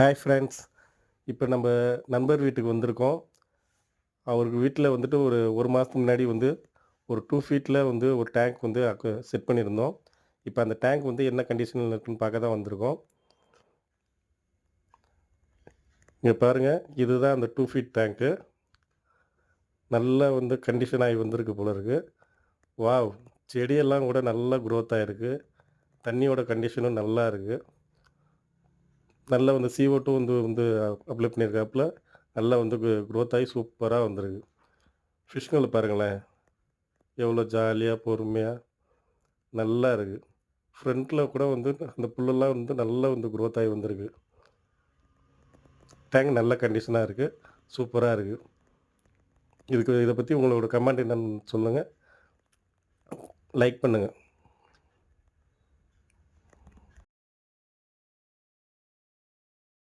Hi friends இப்போ நம்ம நண்பர் வீட்டுக்கு வந்திருக்கோம். அவருக்கு வீட்டில் வந்துட்டு ஒரு ஒரு மாதத்துக்கு முன்னாடி வந்து ஒரு டூ ஃபீட்டில் வந்து ஒரு டேங்க் வந்து செட் பண்ணியிருந்தோம். இப்போ அந்த டேங்க் வந்து என்ன கண்டிஷனில் இருக்குன்னு பார்க்க தான் வந்திருக்கோம். இங்கே பாருங்கள் இதுதான் அந்த டூ ஃபீட் டேங்க்கு நல்லா வந்து கண்டிஷன் ஆகி வந்திருக்கு போல இருக்குது வாவ் செடியெல்லாம் கூட நல்லா க்ரோத் ஆகிருக்கு தண்ணியோட கண்டிஷனும் நல்லா இருக்குது நல்லா வந்து CO2 வந்து வந்து அப்ளை பண்ணியிருக்காப்புல நல்லா வந்து க்ரோத் ஆகி சூப்பராக வந்திருக்கு. ஃபிஷ்களை பாருங்களேன். எவ்வளோ ஜாலியாக பொறுமையாக நல்லா இருக்குது ஃப்ரண்ட்டில் கூட வந்து அந்த புல்லெல்லாம் வந்து நல்லா வந்து க்ரோத் ஆகி வந்திருக்கு. டேங்க் நல்ல கண்டிஷனாக இருக்குது சூப்பராக இருக்குது இதுக்கு இதை பற்றி உங்களோட கமெண்ட் என்னன்னு சொல்லுங்கள் லைக் பண்ணுங்கள்